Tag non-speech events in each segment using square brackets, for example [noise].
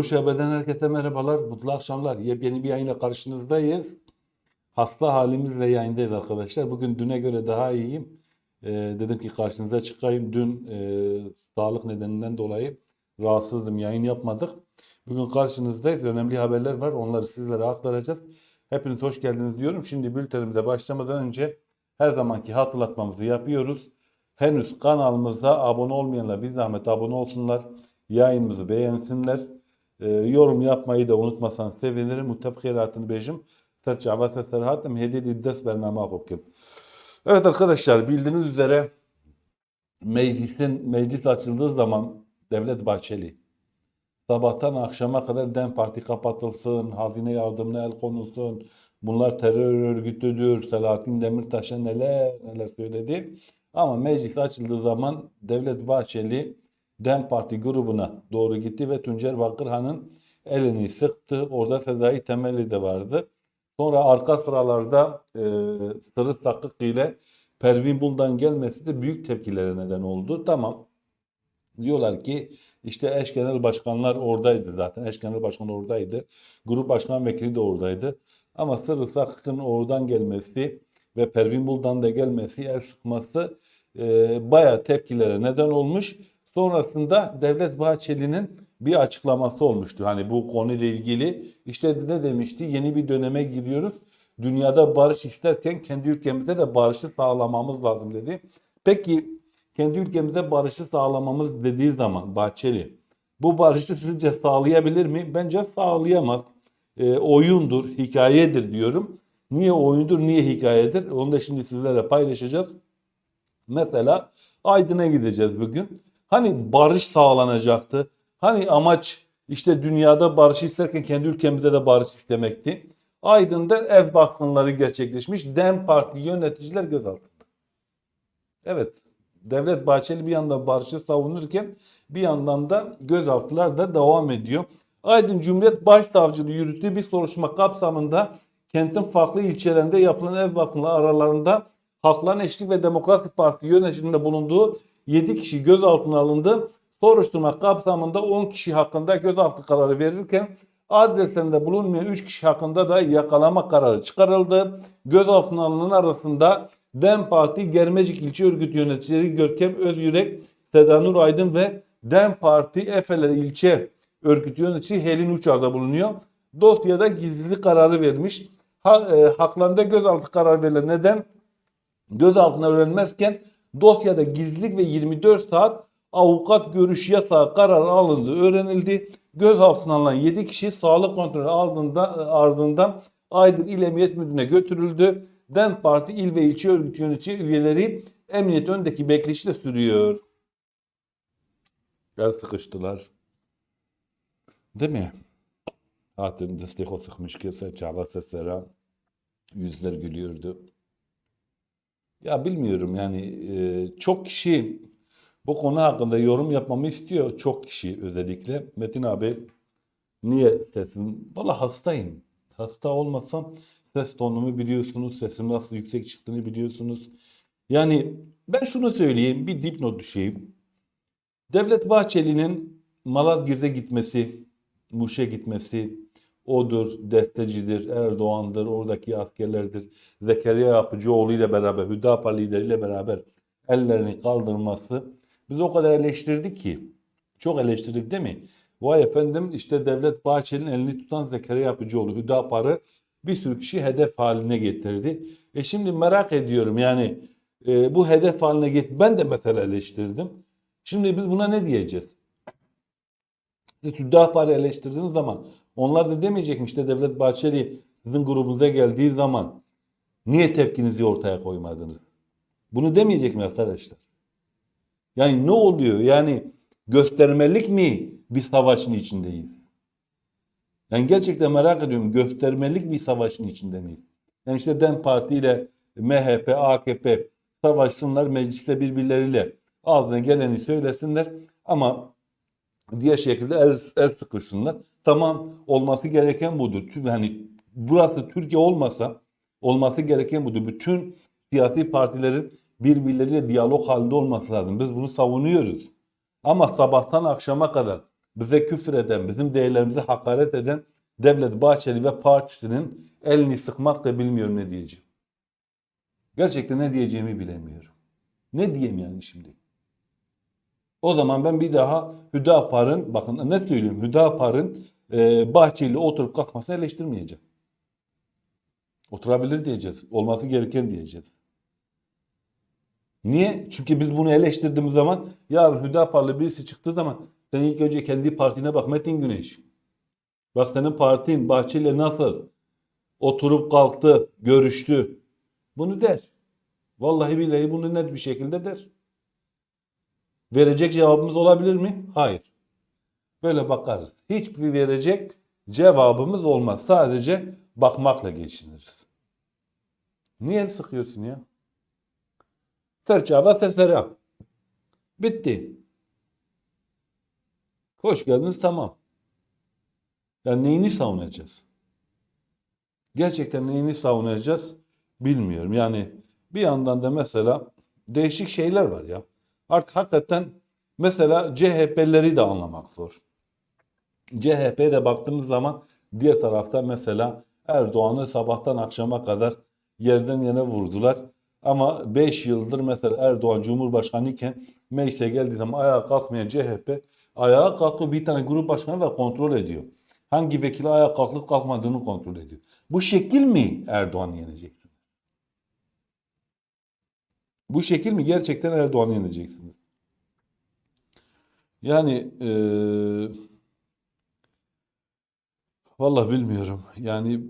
Konuş Haber'den herkese merhabalar, mutlu akşamlar. Yepyeni bir yayınla karşınızdayız. Hasta halimizle yayındayız arkadaşlar. Bugün düne göre daha iyiyim. Ee, dedim ki karşınıza çıkayım. Dün e, sağlık nedeninden dolayı rahatsızdım, yayın yapmadık. Bugün karşınızdayız. Önemli haberler var. Onları sizlere aktaracağız. Hepiniz hoş geldiniz diyorum. Şimdi bültenimize başlamadan önce her zamanki hatırlatmamızı yapıyoruz. Henüz kanalımıza abone olmayanlar bir zahmet abone olsunlar. Yayınımızı beğensinler. Ee, yorum yapmayı da unutmasan sevinirim. Muttefkiratını bejim. Serçe avasa serhatım hediye des bernama. Evet arkadaşlar bildiğiniz üzere meclisin meclis açıldığı zaman Devlet Bahçeli sabahtan akşama kadar DEM Parti kapatılsın, hazine yardımına el konulsun, bunlar terör örgütüdür, Selahattin Demirtaş'a neler neler söyledi. Ama meclis açıldığı zaman Devlet Bahçeli DEM Parti grubuna doğru gitti ve Tuncer Bakırhan'ın elini sıktı. Orada Sezai Temelli de vardı. Sonra arka sıralarda e, Sırrı Sakık ile Pervin Buldan gelmesi de büyük tepkilere neden oldu. Tamam. Diyorlar ki işte eş genel başkanlar oradaydı zaten. Eş genel başkan oradaydı. Grup başkan vekili de oradaydı. Ama Sırrı Sakık'ın oradan gelmesi ve Pervin Buldan da gelmesi, el sıkması e, bayağı tepkilere neden olmuş. Sonrasında Devlet Bahçeli'nin bir açıklaması olmuştu. Hani bu konuyla ilgili işte ne demişti? Yeni bir döneme giriyoruz. Dünyada barış isterken kendi ülkemizde de barışı sağlamamız lazım dedi. Peki kendi ülkemizde barışı sağlamamız dediği zaman Bahçeli bu barışı sizce sağlayabilir mi? Bence sağlayamaz. E, oyundur, hikayedir diyorum. Niye oyundur, niye hikayedir? Onu da şimdi sizlere paylaşacağız. Mesela Aydın'a gideceğiz bugün. Hani barış sağlanacaktı. Hani amaç işte dünyada barış isterken kendi ülkemizde de barış istemekti. Aydın'da ev baskınları gerçekleşmiş. DEM Parti yöneticiler gözaltında. Evet. Devlet Bahçeli bir yandan barışı savunurken bir yandan da gözaltılar da devam ediyor. Aydın Cumhuriyet Başsavcılığı yürüttüğü bir soruşturma kapsamında kentin farklı ilçelerinde yapılan ev bakımları aralarında Halkların Eşitlik ve Demokrasi Parti yönetiminde bulunduğu 7 kişi gözaltına alındı. Soruşturma kapsamında 10 kişi hakkında gözaltı kararı verirken adreslerinde bulunmayan 3 kişi hakkında da yakalama kararı çıkarıldı. Gözaltına alınan arasında DEM Parti Germecik İlçe Örgütü Yöneticileri Görkem Özyürek, Seda Nur Aydın ve DEM Parti Efeler İlçe Örgütü Yöneticisi Helin Uçar da bulunuyor. Dosyada gizlilik kararı vermiş. Ha, e, haklarında gözaltı kararı verilen neden gözaltına öğrenmezken dosyada gizlilik ve 24 saat avukat görüş yasağı kararı alındı, öğrenildi. Gözaltına alınan 7 kişi sağlık kontrolü ardından, ardından Aydın İl Emniyet Müdürlüğü'ne götürüldü. DEM Parti il ve ilçe örgüt yönetici üyeleri emniyet öndeki bekleyişi de sürüyor. Gel sıkıştılar. Değil mi? Hatim destek o sıkmış ki çağla seslere yüzler gülüyordu. Ya bilmiyorum yani e, çok kişi bu konu hakkında yorum yapmamı istiyor. Çok kişi özellikle. Metin abi niye sesin? Valla hastayım. Hasta olmasam ses tonumu biliyorsunuz. Sesim nasıl yüksek çıktığını biliyorsunuz. Yani ben şunu söyleyeyim. Bir dipnot düşeyim. Devlet Bahçeli'nin Malazgirt'e gitmesi, Muş'a gitmesi, odur, destecidir, Erdoğan'dır, oradaki askerlerdir. Zekeriya Yapıcıoğlu ile beraber, Hüdapar lideriyle beraber ellerini kaldırması biz o kadar eleştirdik ki. Çok eleştirdik değil mi? Vay efendim işte Devlet Bahçeli'nin elini tutan Zekeriya Yapıcıoğlu, Hüdapar'ı bir sürü kişi hedef haline getirdi. E şimdi merak ediyorum yani e, bu hedef haline get ben de mesela eleştirdim. Şimdi biz buna ne diyeceğiz? Siz Hüdapar'ı eleştirdiğiniz zaman onlar da demeyecek mi işte Devlet Bahçeli sizin grubunuzda geldiği zaman niye tepkinizi ortaya koymadınız? Bunu demeyecek mi arkadaşlar? Yani ne oluyor? Yani göstermelik mi bir savaşın içindeyiz? Yani gerçekten merak ediyorum göstermelik bir savaşın içinde miyiz? Yani işte DEM Parti ile MHP, AKP savaşsınlar mecliste birbirleriyle ağzına geleni söylesinler ama diğer şekilde el, el sıkışsınlar. Tamam olması gereken budur. Hani burası Türkiye olmasa olması gereken budur. Bütün siyasi partilerin birbirleriyle diyalog halinde olması lazım. Biz bunu savunuyoruz. Ama sabahtan akşama kadar bize küfür eden, bizim değerlerimize hakaret eden Devlet Bahçeli ve partisinin elini sıkmak da bilmiyorum ne diyeceğim. Gerçekten ne diyeceğimi bilemiyorum. Ne diyeyim yani şimdi? O zaman ben bir daha Hüdapar'ın, bakın ne söylüyorum, Hüdapar'ın e, Bahçeli oturup kalkmasını eleştirmeyeceğim. Oturabilir diyeceğiz. Olması gereken diyeceğiz. Niye? Çünkü biz bunu eleştirdiğimiz zaman yarın Hüdapar'lı birisi çıktığı zaman sen ilk önce kendi partine bak Metin Güneş. Bak senin partin Bahçeli nasıl oturup kalktı, görüştü. Bunu der. Vallahi billahi bunu net bir şekilde der. Verecek cevabımız olabilir mi? Hayır. Böyle bakarız. Hiçbir verecek cevabımız olmaz. Sadece bakmakla geçiniriz. Niye sıkıyorsun ya? Serçava sesleri Bitti. Hoş geldiniz tamam. Yani neyini savunacağız? Gerçekten neyini savunacağız bilmiyorum. Yani bir yandan da mesela değişik şeyler var ya. Artık hakikaten mesela CHP'leri de anlamak zor. CHP'de baktığımız zaman diğer tarafta mesela Erdoğan'ı sabahtan akşama kadar yerden yere vurdular. Ama 5 yıldır mesela Erdoğan Cumhurbaşkanı iken meclise geldiği zaman ayağa kalkmayan CHP ayağa kalkıp bir tane grup başkanı ve kontrol ediyor. Hangi vekili ayağa kalkıp kalkmadığını kontrol ediyor. Bu şekil mi Erdoğan yenecek? Bu şekil mi gerçekten Erdoğan'ı yeneceksiniz? Yani eee vallahi bilmiyorum. Yani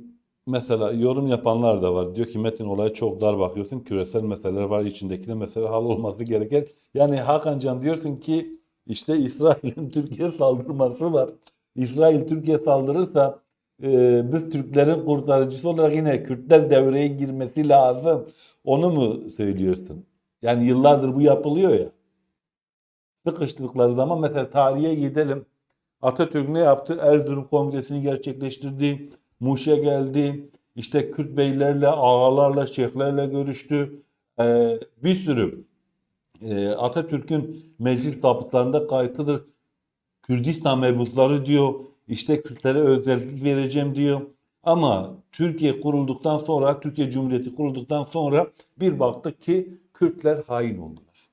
mesela yorum yapanlar da var. Diyor ki Metin olaya çok dar bakıyorsun. Küresel meseleler var. içindeki mesele hal olması gereken. Yani Hakan Can diyorsun ki işte İsrail'in [laughs] Türkiye saldırması var. İsrail Türkiye saldırırsa e, biz Türklerin kurtarıcısı olarak yine Kürtler devreye girmesi lazım. Onu mu söylüyorsun? Yani yıllardır bu yapılıyor ya. Sıkıştıkları zaman mesela tarihe gidelim. Atatürk ne yaptı? Erzurum Kongresi'ni gerçekleştirdi. Muş'a geldi. İşte Kürt beylerle, ağalarla, şeyhlerle görüştü. Ee, bir sürü e, Atatürk'ün meclis tabutlarında kayıtıdır. Kürdistan mebusları diyor. İşte Kürtlere özellik vereceğim diyor. Ama Türkiye kurulduktan sonra, Türkiye Cumhuriyeti kurulduktan sonra bir baktık ki Kürtler hain oldular.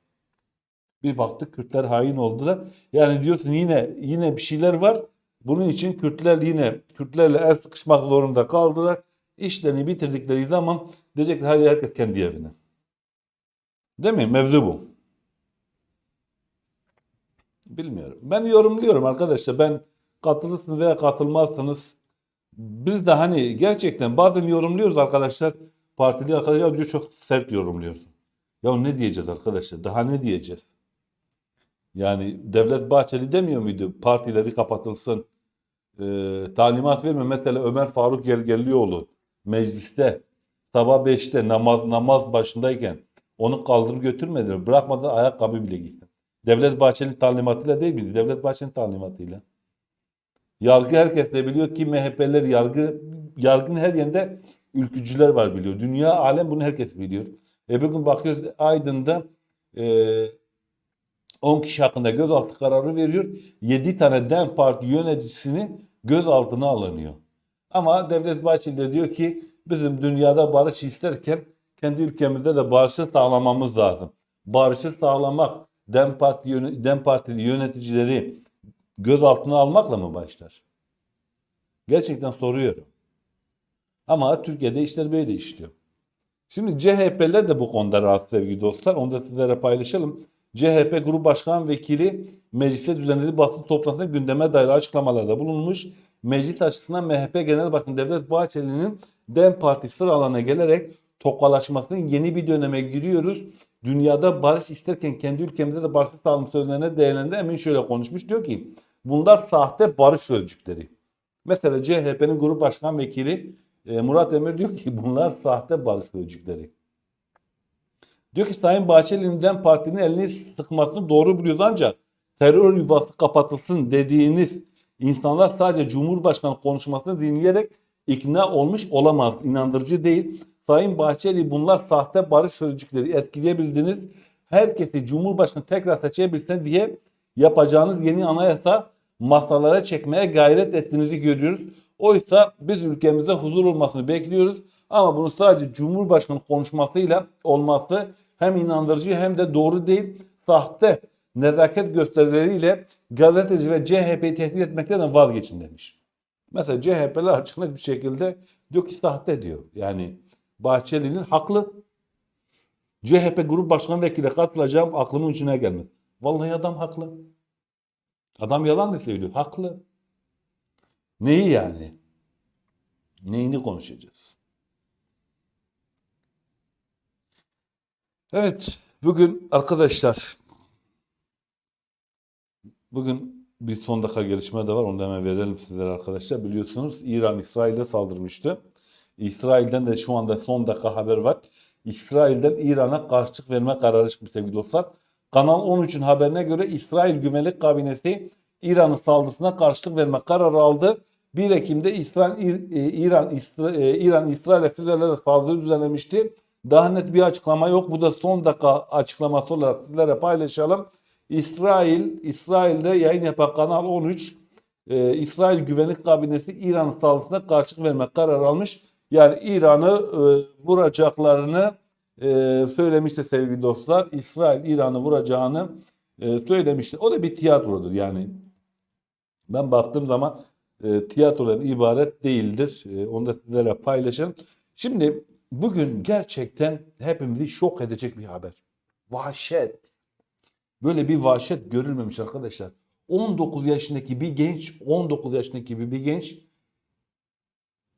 Bir baktık Kürtler hain oldular. Yani diyorsun yine yine bir şeyler var. Bunun için Kürtler yine Kürtlerle el sıkışmak zorunda kaldılar. İşlerini bitirdikleri zaman diyecekler hadi herkes kendi evine. Değil mi? Mevzu bu. Bilmiyorum. Ben yorumluyorum arkadaşlar. Ben katılırsınız veya katılmazsınız. Biz de hani gerçekten bazen yorumluyoruz arkadaşlar. Partili arkadaşlar diyor çok sert yorumluyorsun. Ya ne diyeceğiz arkadaşlar? Daha ne diyeceğiz? Yani Devlet Bahçeli demiyor muydu? Partileri kapatılsın. Ee, talimat verme. Mesela Ömer Faruk Gergerlioğlu mecliste sabah 5'te namaz namaz başındayken onu kaldırıp götürmediler. Bırakmadı ayakkabı bile giysin. Devlet Bahçeli'nin talimatıyla değil miydi? Devlet Bahçeli'nin talimatıyla. Yargı herkes de biliyor ki MHP'ler yargı yargının her yerinde ülkücüler var biliyor. Dünya alem bunu herkes biliyor. E bugün bakıyoruz Aydın'da e, 10 kişi hakkında gözaltı kararı veriyor. 7 tane DEM Parti yöneticisini gözaltına alınıyor. Ama Devlet Bahçeli de diyor ki bizim dünyada barış isterken kendi ülkemizde de barışı sağlamamız lazım. Barışı sağlamak DEM Parti DEM Partili yöneticileri gözaltına almakla mı başlar? Gerçekten soruyorum. Ama Türkiye'de işler böyle işliyor. Şimdi CHP'ler de bu konuda rahat sevgili dostlar. Onu da sizlere paylaşalım. CHP Grup Başkan Vekili mecliste düzenlediği basın toplantısında gündeme dair açıklamalarda bulunmuş. Meclis açısından MHP Genel Başkanı Devlet Bahçeli'nin DEM Parti sıralarına gelerek tokalaşmasının yeni bir döneme giriyoruz. Dünyada barış isterken kendi ülkemizde de barış sağlam sözlerine değerlendi. Emin şöyle konuşmuş. Diyor ki bunlar sahte barış sözcükleri. Mesela CHP'nin Grup Başkan Vekili e, Murat Emir diyor ki bunlar sahte barış sözcükleri. Diyor ki Sayın Bahçeli'nin partinin elini sıkmasını doğru buluyoruz ancak terör yuvası kapatılsın dediğiniz insanlar sadece Cumhurbaşkanı konuşmasını dinleyerek ikna olmuş olamaz. İnandırıcı değil. Sayın Bahçeli bunlar sahte barış sözcükleri etkileyebildiğiniz herkesi Cumhurbaşkanı tekrar seçebilsin diye yapacağınız yeni anayasa masalara çekmeye gayret ettiğinizi görüyoruz. Oysa biz ülkemizde huzur olmasını bekliyoruz. Ama bunu sadece Cumhurbaşkanı konuşmasıyla olması hem inandırıcı hem de doğru değil. Sahte nezaket gösterileriyle gazeteci ve CHP'yi tehdit etmekten vazgeçin demiş. Mesela CHP'li açık bir şekilde diyor ki sahte diyor. Yani Bahçeli'nin haklı. CHP Grup Başkan Vekili katılacağım aklımın ucuna gelmedi. Vallahi adam haklı. Adam yalan mı söylüyor? Haklı. Neyi yani? Neyini konuşacağız? Evet, bugün arkadaşlar bugün bir son dakika gelişme de var. Onu da hemen verelim sizlere arkadaşlar. Biliyorsunuz İran İsrail'e saldırmıştı. İsrail'den de şu anda son dakika haber var. İsrail'den İran'a karşılık verme kararı çıkmış sevgili dostlar. Kanal 13'ün haberine göre İsrail Güvenlik Kabinesi İran'ın saldırısına karşılık verme kararı aldı. 1 Ekim'de İsrail, e, İran, e, İran İsrail'e füzelerle saldırı düzenlemişti. Daha net bir açıklama yok. Bu da son dakika açıklaması olarak sizlere paylaşalım. İsrail, İsrail'de yayın yapan Kanal 13, e, İsrail Güvenlik Kabinesi İran saldırısına karşılık verme kararı almış. Yani İran'ı e, vuracaklarını e, söylemişti sevgili dostlar. İsrail İran'ı vuracağını e, söylemişti. O da bir tiyatrodur yani. Ben baktığım zaman e, tiyatrodan ibaret değildir. E, onu da sizlerle paylaşın. Şimdi bugün gerçekten hepimizi şok edecek bir haber. Vahşet. Böyle bir vahşet görülmemiş arkadaşlar. 19 yaşındaki bir genç, 19 yaşındaki bir, genç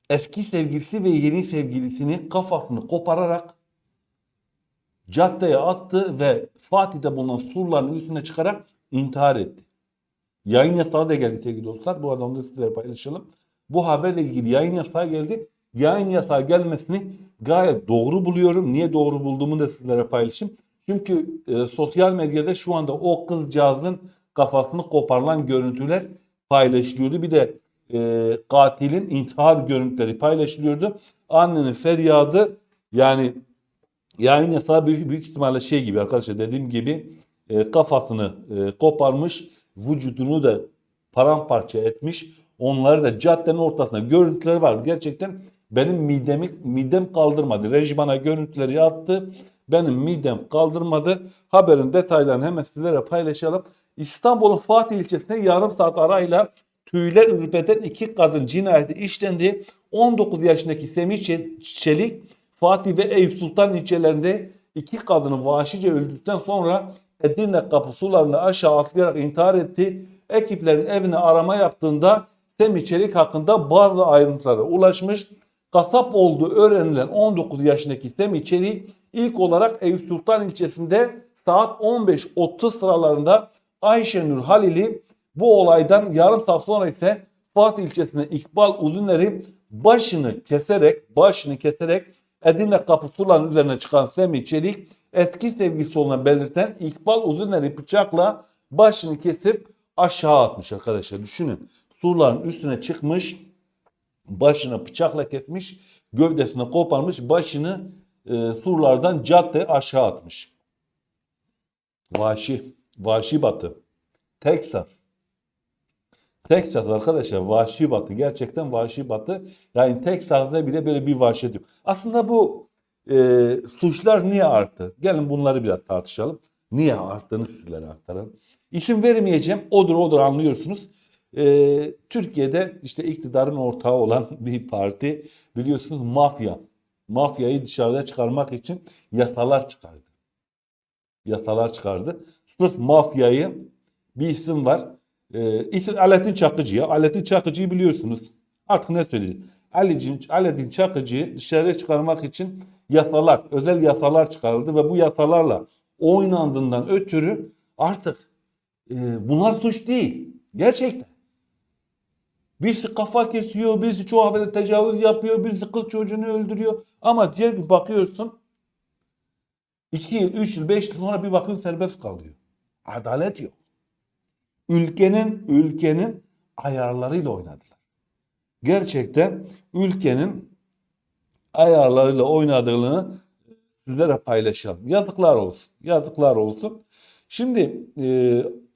eski sevgilisi ve yeni sevgilisini kafasını kopararak caddeye attı ve Fatih'te bulunan surların üstüne çıkarak intihar etti. Yayın yasağı da geldi sevgili dostlar. Bu arada onu da sizlere paylaşalım. Bu haberle ilgili yayın yasağı geldi. Yayın yasağı gelmesini gayet doğru buluyorum. Niye doğru bulduğumu da sizlere paylaşayım. Çünkü e, sosyal medyada şu anda o kızcağızın kafasını koparılan görüntüler paylaşılıyordu. Bir de e, katilin intihar görüntüleri paylaşılıyordu. Annenin feryadı yani yayın yasağı büyük, büyük ihtimalle şey gibi arkadaşlar dediğim gibi e, kafasını e, koparmış, vücudunu da paramparça etmiş. Onları da caddenin ortasında görüntüleri var. Gerçekten benim midemi midem kaldırmadı. Reji bana görüntüleri attı. Benim midem kaldırmadı. Haberin detaylarını hemen sizlere paylaşalım. İstanbul'un Fatih ilçesinde yarım saat arayla tüyler ürpeten iki kadın cinayeti işlendi. 19 yaşındaki Semih Çe- Çelik Fatih ve Eyüp Sultan ilçelerinde iki kadını vahşice öldürdükten sonra Edirne kapı aşağı atlayarak intihar etti. Ekiplerin evine arama yaptığında Semih Çelik hakkında bazı ayrıntılara ulaşmış. Kasap olduğu öğrenilen 19 yaşındaki Semih Çelik ilk olarak Eyüp Sultan ilçesinde saat 15.30 sıralarında Ayşenur Halil'i bu olaydan yarım saat sonra ise Fatih ilçesinde İkbal Uzuneri başını keserek başını keserek Edirne kapı üzerine çıkan Semih Çelik eski sevgilisi olduğunu belirten İkbal Uzuneri bıçakla başını kesip aşağı atmış arkadaşlar. Düşünün surların üstüne çıkmış başını bıçakla kesmiş gövdesini koparmış başını e, surlardan cadde aşağı atmış. Vahşi. Vahşi batı. Texas. Texas arkadaşlar vahşi batı. Gerçekten vahşi batı. Yani Texas'da bile böyle bir vahşet yok. Aslında bu e, suçlar niye arttı? Gelin bunları biraz tartışalım. Niye arttığını sizlere aktaralım. İsim vermeyeceğim. Odur odur anlıyorsunuz. E, Türkiye'de işte iktidarın ortağı olan [laughs] bir parti biliyorsunuz mafya. Mafyayı dışarıda çıkarmak için yasalar çıkardı. Yasalar çıkardı. Sırf mafyayı bir isim var. Ee, isim Alaaddin Çakıcı ya. Alaaddin Çakıcı'yı biliyorsunuz. Artık ne söyleyeceğim? Alaaddin, Alaaddin Çakıcı'yı dışarıya çıkarmak için yasalar, özel yasalar çıkarıldı ve bu yasalarla oynandığından ötürü artık e, bunlar suç değil. Gerçekten. Birisi kafa kesiyor, birisi çoğu hafifte tecavüz yapıyor, birisi kız çocuğunu öldürüyor. Ama diğer gün bakıyorsun 2 yıl, 3 yıl, 5 yıl sonra bir bakıyorsun serbest kalıyor. Adalet yok. Ülkenin ülkenin ayarlarıyla oynadılar. Gerçekten ülkenin ayarlarıyla oynadığını sizlere paylaşalım. Yazıklar olsun. Yazıklar olsun. Şimdi e,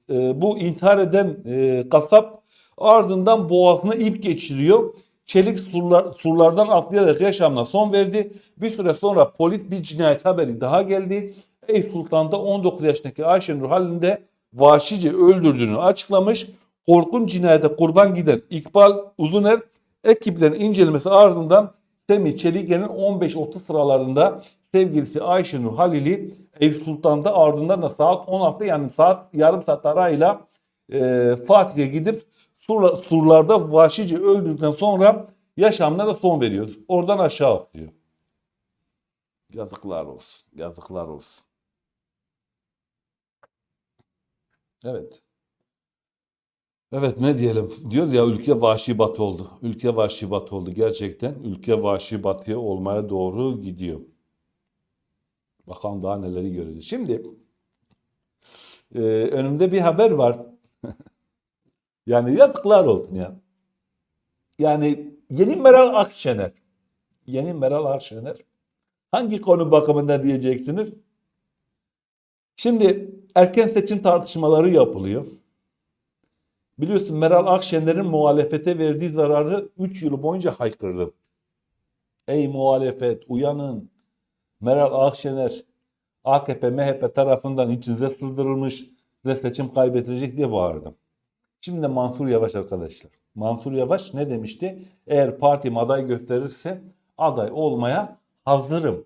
e, bu intihar eden e, kasap ardından boğazına ip geçiriyor. Çelik surlar, surlardan atlayarak yaşamına son verdi. Bir süre sonra polis bir cinayet haberi daha geldi. Eyüp Sultan'da 19 yaşındaki Ayşenur halinde vahşice öldürdüğünü açıklamış. Korkunç cinayete kurban giden İkbal Uzuner ekiplerin incelemesi ardından Semih Çeligen'in 15-30 sıralarında sevgilisi Ayşenur Halil'i Eyüp Sultan'da ardından da saat 16 yani saat yarım saat arayla e, Fatih'e gidip surla- surlarda vahşice öldürdükten sonra yaşamına da son veriyor. Oradan aşağı atlıyor. Yazıklar olsun. Yazıklar olsun. Evet. Evet ne diyelim diyor ya ülke vahşi batı oldu. Ülke vahşi batı oldu. Gerçekten ülke vahşi batıya olmaya doğru gidiyor. Bakalım daha neleri göreceğiz. Şimdi e, önümde bir haber var. [laughs] yani yazıklar olsun ya. Yani yeni Meral Akşener. Yeni Meral Akşener. Hangi konu bakımında diyeceksiniz? Şimdi erken seçim tartışmaları yapılıyor. Biliyorsun Meral Akşener'in muhalefete verdiği zararı 3 yıl boyunca haykırdı. Ey muhalefet uyanın. Meral Akşener AKP MHP tarafından içinize sızdırılmış ve seçim kaybedilecek diye bağırdı. Şimdi de Mansur Yavaş arkadaşlar. Mansur Yavaş ne demişti? Eğer partim aday gösterirse aday olmaya hazırım.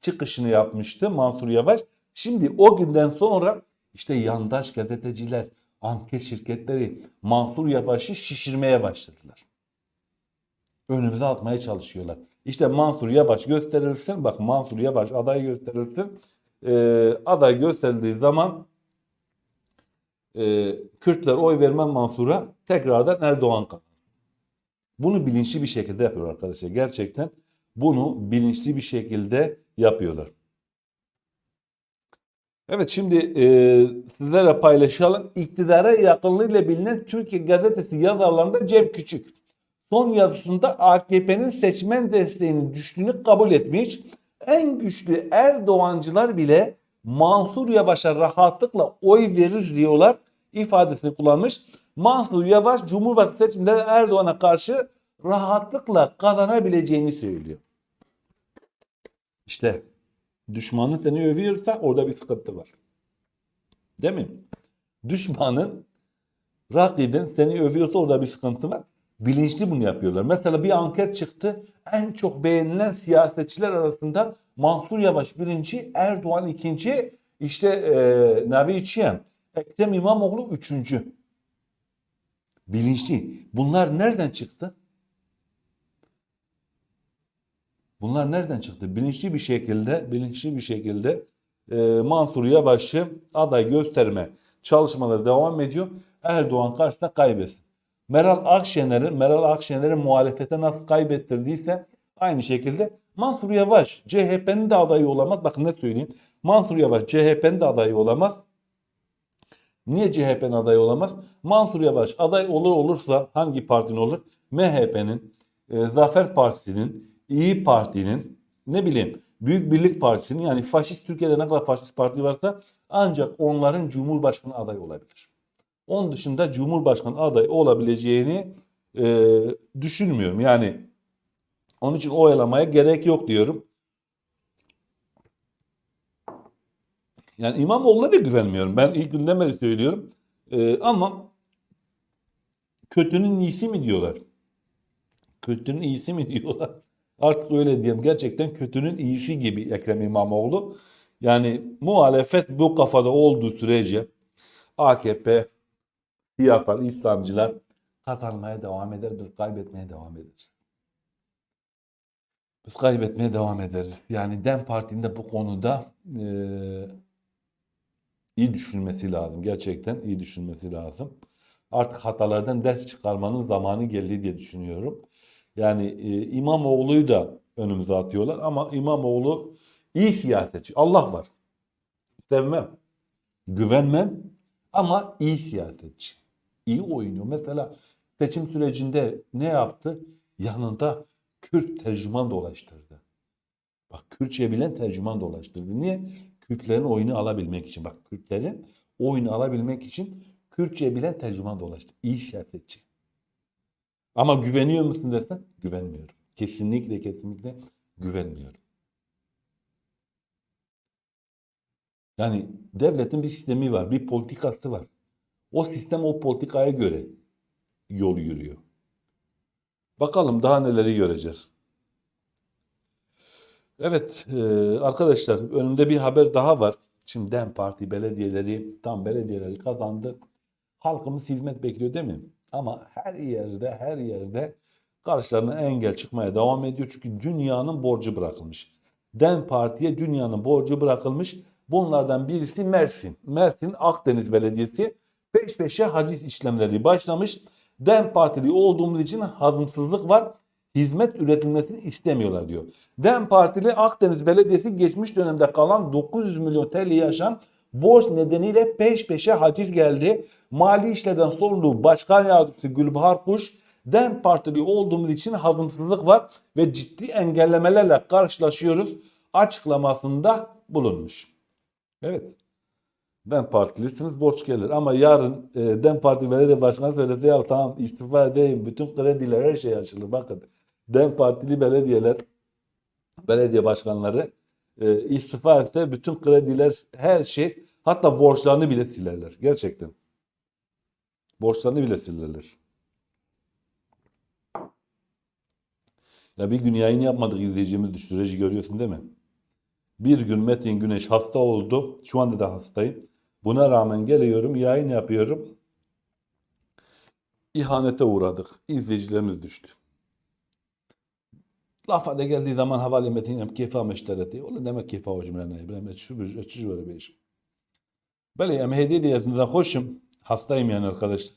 Çıkışını yapmıştı Mansur Yavaş. Şimdi o günden sonra işte yandaş gazeteciler, anket şirketleri Mansur Yavaş'ı şişirmeye başladılar. Önümüze atmaya çalışıyorlar. İşte Mansur Yavaş gösterilsin. Bak Mansur Yavaş aday gösterilsin. Ee, aday gösterildiği zaman e, Kürtler oy vermem Mansur'a tekrardan Erdoğan kazanır. Bunu bilinçli bir şekilde yapıyor arkadaşlar. Gerçekten bunu bilinçli bir şekilde yapıyorlar. Evet şimdi e, sizlerle paylaşalım. İktidara yakınlığıyla bilinen Türkiye Gazetesi yazarlarında Cem Küçük. Son yazısında AKP'nin seçmen desteğinin düştüğünü kabul etmiş. En güçlü Erdoğancılar bile Mansur Yavaş'a rahatlıkla oy verir diyorlar ifadesini kullanmış. Mansur Yavaş Cumhurbaşkanı seçiminde Erdoğan'a karşı rahatlıkla kazanabileceğini söylüyor. İşte düşmanın seni övüyorsa orada bir sıkıntı var. Değil mi? Düşmanın, rakibin seni övüyorsa orada bir sıkıntı var. Bilinçli bunu yapıyorlar. Mesela bir anket çıktı. En çok beğenilen siyasetçiler arasında Mansur Yavaş birinci, Erdoğan ikinci, işte e, Navi Çiyen, Ekrem İmamoğlu üçüncü. Bilinçli. Bunlar nereden çıktı? Bunlar nereden çıktı? Bilinçli bir şekilde, bilinçli bir şekilde e, Mansur Yavaş'ı aday gösterme çalışmaları devam ediyor. Erdoğan karşısında kaybetsin. Meral Akşener'in Meral Akşener'in muhalefete nasıl kaybettirdiyse aynı şekilde Mansur Yavaş CHP'nin de adayı olamaz. Bakın ne söyleyeyim. Mansur Yavaş CHP'nin de adayı olamaz. Niye CHP'nin adayı olamaz? Mansur Yavaş aday olur olursa hangi partinin olur? MHP'nin, e, Zafer Partisi'nin, İyi Parti'nin, ne bileyim Büyük Birlik Partisi'nin yani faşist Türkiye'de ne kadar faşist parti varsa ancak onların Cumhurbaşkanı adayı olabilir. Onun dışında Cumhurbaşkanı adayı olabileceğini e, düşünmüyorum. Yani onun için oylamaya gerek yok diyorum. Yani İmamoğlu'na da güvenmiyorum. Ben ilk günden beri söylüyorum. E, ama kötünün iyisi mi diyorlar? Kötünün iyisi mi diyorlar? Artık öyle diyeyim. Gerçekten kötünün iyisi gibi Ekrem İmamoğlu. Yani muhalefet bu kafada olduğu sürece AKP, siyasal İslamcılar kazanmaya devam eder. Biz kaybetmeye devam ederiz. Biz kaybetmeye devam ederiz. Yani DEM Parti'nin bu konuda e, iyi düşünmesi lazım. Gerçekten iyi düşünmesi lazım. Artık hatalardan ders çıkarmanın zamanı geldi diye düşünüyorum. Yani e, İmamoğlu'yu da önümüze atıyorlar ama İmamoğlu iyi siyasetçi. Allah var. Sevmem. Güvenmem ama iyi siyasetçi. İyi oynuyor. Mesela seçim sürecinde ne yaptı? Yanında Kürt tercüman dolaştırdı. Bak Kürtçe bilen tercüman dolaştırdı. Niye? Kürtlerin oyunu alabilmek için. Bak Kürtlerin oyunu alabilmek için Kürtçe bilen tercüman dolaştı. İyi siyasetçi. Ama güveniyor musun desen güvenmiyorum. Kesinlikle kesinlikle güvenmiyorum. Yani devletin bir sistemi var, bir politikası var. O sistem o politikaya göre yol yürüyor. Bakalım daha neleri göreceğiz. Evet e, arkadaşlar önümde bir haber daha var. Şimdi DEM Parti belediyeleri tam belediyeleri kazandı. Halkımız hizmet bekliyor değil mi? Ama her yerde her yerde karşılarına engel çıkmaya devam ediyor. Çünkü dünyanın borcu bırakılmış. DEM Parti'ye dünyanın borcu bırakılmış. Bunlardan birisi Mersin. Mersin Akdeniz Belediyesi peş peşe haciz işlemleri başlamış. DEM Partili olduğumuz için hazımsızlık var. Hizmet üretilmesini istemiyorlar diyor. DEM Partili Akdeniz Belediyesi geçmiş dönemde kalan 900 milyon TL'yi aşan borç nedeniyle peş peşe haciz geldi. Mali işlerden sorumlu Başkan Yardımcısı Gülbahar Kuş, DEM Partili olduğumuz için hazımsızlık var ve ciddi engellemelerle karşılaşıyoruz açıklamasında bulunmuş. Evet. DEM Partilisiniz borç gelir ama yarın e, DEM Parti Belediye Başkanı söylese ya tamam istifa edeyim bütün krediler her şey açılır. Bakın DEM Partili belediyeler belediye başkanları e, istifa etse bütün krediler her şey hatta borçlarını bile silerler. Gerçekten. Borçlarını bile silerler. Ya bir gün yayın yapmadık izleyicimiz süreci görüyorsun değil mi? Bir gün Metin Güneş hasta oldu. Şu anda da hastayım. Buna rağmen geliyorum, yayın yapıyorum. İhanete uğradık. İzleyicilerimiz düştü. Lafa da geldiği zaman havale metin yap kefa meştereti. Ola demek kefa cümle İbrahim şu açıcı böyle bir iş. Böyle em hediye diyetinden hoşum. Hastayım yani arkadaşlar.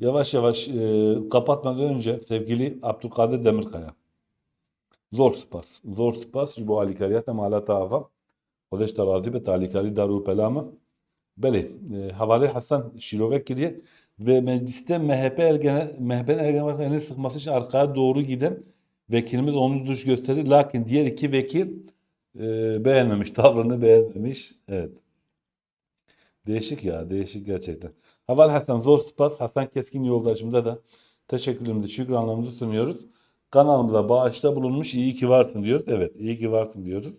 Yavaş yavaş e, kapatmadan önce sevgili Abdülkadir Demirkaya. Zor spas. Zor spas bu alikariyata mala tava. Kodeş tarazi be talikari darul pelama. Beli. E, havale Hasan Şirovek giriye ve mecliste MHP elgene, MHP elgene başkanı elini sıkması için arkaya doğru giden vekilimiz onu duş gösterir. Lakin diğer iki vekil e, beğenmemiş. Tavrını beğenmemiş. Evet. Değişik ya. Değişik gerçekten. Haval Hasan Zor Spas Hasan Keskin yoldaşımıza da teşekkürlerimizi, şükranlarımızı sunuyoruz. Kanalımıza bağışta bulunmuş. iyi ki varsın diyoruz. Evet. iyi ki varsın diyoruz.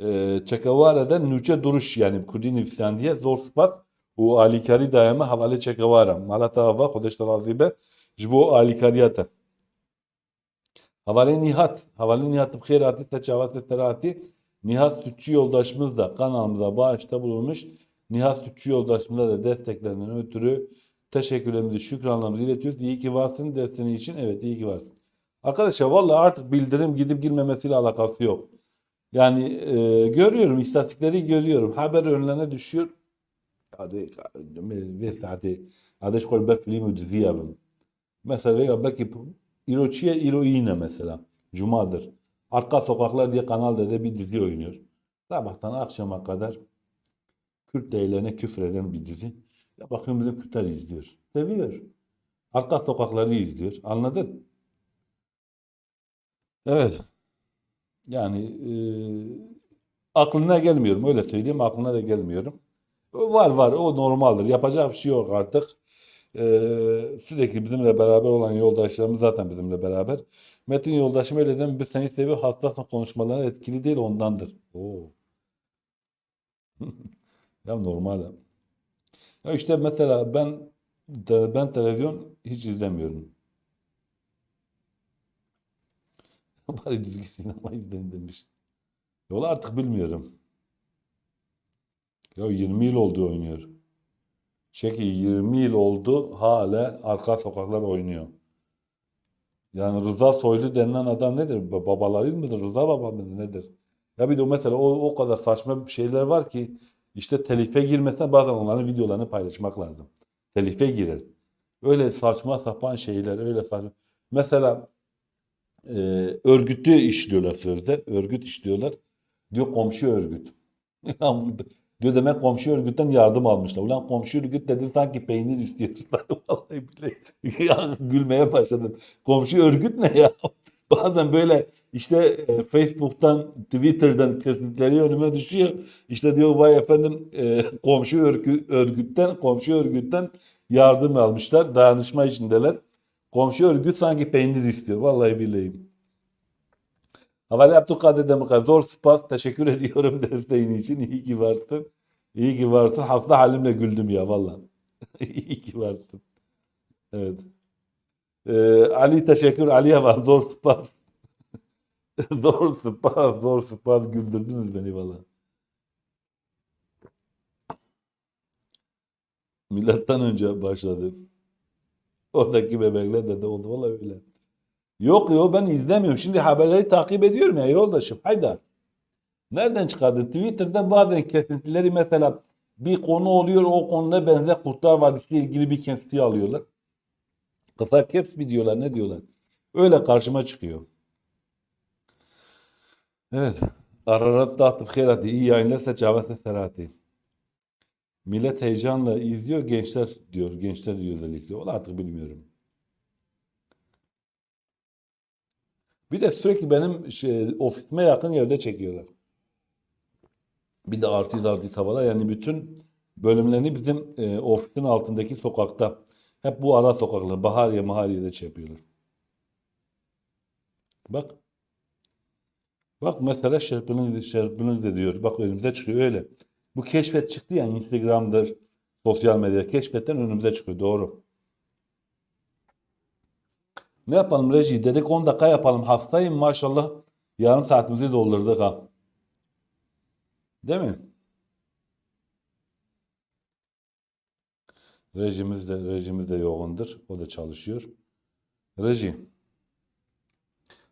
Ee, Çekavara'da nüce duruş yani Kudin İfsan diye zor spas o alikari dayama havale Çekavara. Malata hava kodeş tarazibe jbo alikariyata. Havale Nihat. Havale Nihat Bkhirati Teçavat Esterati. Nihat Sütçü yoldaşımız da kanalımıza bağışta bulunmuş. Nihat Sütçü yoldaşımıza da desteklerinden ötürü teşekkürlerimizi, şükranlarımızı iletiyoruz. İyi ki varsın desteğin için. Evet iyi ki varsın. Arkadaşlar vallahi artık bildirim gidip girmemesiyle alakası yok. Yani e, görüyorum, istatistikleri görüyorum. Haber önlerine düşüyor. Hadi, hadi, hadi, hadi şkol be film udviyabım. Mesela veya belki İroçiye İroine mesela. Cuma'dır. Arka Sokaklar diye Kanal D'de bir dizi oynuyor. Sabahtan akşama kadar Kürt değerlerine küfür eden bir dizi. Ya bakıyorum bizim Kürtler izliyor. Seviyor. Arka Sokakları izliyor. Anladın? Evet. Yani e, aklına gelmiyorum. Öyle söyleyeyim. Aklına da gelmiyorum. Var var. O normaldir. Yapacak bir şey yok artık. E, sürekli bizimle beraber olan yoldaşlarımız zaten bizimle beraber. Metin yoldaşım öyle demiş. Biz seni seviyor. Hassas konuşmalarına etkili değil ondandır. Oo. [laughs] ya normal. Ya işte mesela ben ben televizyon hiç izlemiyorum. [laughs] Bari düzgün sinema izleyin demiş. Yolu artık bilmiyorum. Ya 20 yıl oldu oynuyor. Şeki 20 yıl oldu hala arka sokaklar oynuyor. Yani Rıza Soylu denilen adam nedir? Ba- Babaları mıdır? Rıza baba mıdır? Nedir? Ya bir de mesela o, o kadar saçma şeyler var ki işte telife girmesine bazen onların videolarını paylaşmak lazım. Telife girer. Öyle saçma sapan şeyler, öyle saçma. Mesela e, örgütü işliyorlar sözde. Örgüt işliyorlar. Diyor komşu örgüt. [laughs] diyor demek komşu örgütten yardım almışlar. Ulan komşu örgüt dedi sanki peynir istiyorsun. [laughs] Vallahi billahi [laughs] ya, gülmeye başladım. Komşu örgüt ne ya? [laughs] Bazen böyle İşte e, Facebook'tan, Twitter'dan kesitleri önüme düşüyor. İşte diyor vay efendim e, komşu örgü, örgütten, komşu örgütten yardım almışlar. Dayanışma içindeler. Komşu örgüt sanki peynir istiyor. Vallahi billahi. Havale Abdülkadir Demirkaya zor spas teşekkür ediyorum [laughs] desteğin için. İyi ki varsın. İyi ki varsın. Hasta halimle güldüm ya vallahi. [laughs] İyi ki varsın. Evet. Ee, Ali teşekkür. Ali'ye var. Zor spas. [laughs] zor spas. Zor spas. Güldürdünüz beni vallahi. Milattan önce başladı. Oradaki bebekler de, oldu. Vallahi öyle. Yok yok ben izlemiyorum. Şimdi haberleri takip ediyorum ya yoldaşım. Haydar. Nereden çıkardın? Twitter'da bazen kesintileri mesela bir konu oluyor o konuda benzer Kurtlar Vadisi ilgili bir kesinti alıyorlar. Kısa caps mi diyorlar ne diyorlar. Öyle karşıma çıkıyor. Evet. Ararat dağıtıp khairati. iyi yayınlar seçavete serati. Millet heyecanla izliyor gençler diyor. Gençler diyor özellikle. Onu artık bilmiyorum. Bir de sürekli benim şey, ofisime yakın yerde çekiyorlar. Bir de artist artist havalar yani bütün bölümlerini bizim e, ofisin altındaki sokakta. Hep bu ara sokaklar. Bahariye Mahariye'de şey yapıyorlar. Bak. Bak mesela Şerpin'in Şerpin'in de diyor. Bak önümüze çıkıyor öyle. Bu keşfet çıktı ya Instagram'dır, sosyal medya. Keşfetten önümüze çıkıyor. Doğru. Ne yapalım reji? Dedik 10 dakika yapalım. Hastayım maşallah. Yarım saatimizi doldurduk ha. Değil mi? Rejimiz de, rejimiz de yoğundur. O da çalışıyor. Reji.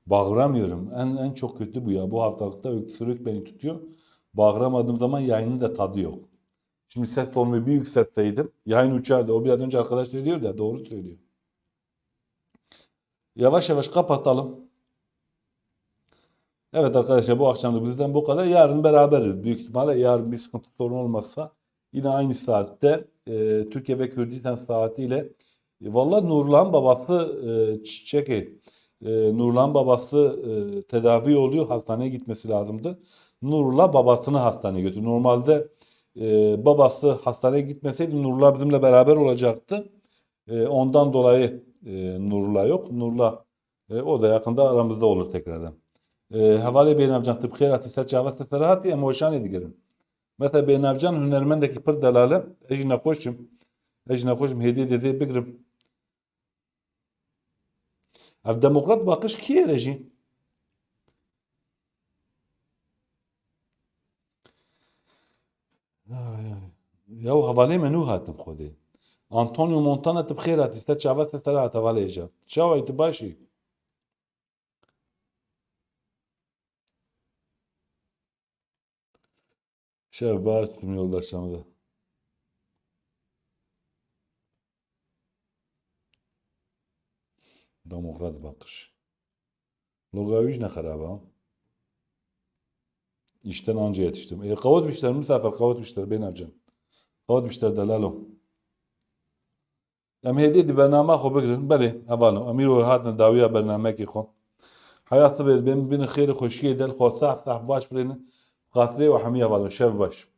Bağıramıyorum. En, en çok kötü bu ya. Bu haftalıkta öksürük beni tutuyor. Bağıramadığım zaman yayının da tadı yok. Şimdi ses tonumu bir yükseltseydim yayın uçardı. O biraz önce arkadaş söylüyor ya doğru söylüyor. Yavaş yavaş kapatalım. Evet arkadaşlar bu akşam da bizden bu kadar. Yarın beraberiz. Büyük ihtimalle yarın bir sıkıntı sorun olmazsa yine aynı saatte e, Türkiye ve Kürdistan saatiyle e, Vallahi Nurlan babası e, Çeki e, Nurlan babası e, tedavi oluyor. Hastaneye gitmesi lazımdı. Nurla babasını hastaneye götürdü. Normalde e, babası hastaneye gitmeseydi Nurla bizimle beraber olacaktı. E, ondan dolayı e, Nurla yok. Nurla e, o da yakında aramızda olur tekrardan. E, havale beynavcan tıp khirati serçavası serahati emoşan edigirin. Mesela beynavcan hünermendeki pır delale ejine koşum. Ejine koşum hediye dedi bigrim. Ev demokrat bakış ki reji. Ya havale menü hatim kodi. Antonio Montana بخيرات استشعبت ثلاثة ولا إجا شو يتباشي Şef bağış tüm yoldaşlarımıza. Demokrat bakış. Logaviş ne karaba? İşten anca yetiştim. E kavutmuşlar misafir kavutmuşlar ben yapacağım. Kavutmuşlar delalo. Hediye di bername xo bigrin. Beli, evalo. Emir ve hatne dawiya bername ki xo. Hayatı bir ben bin xeyri xoşiye del xo sah sah baş birini. Qatri ve hamiye evalo. Şev baş.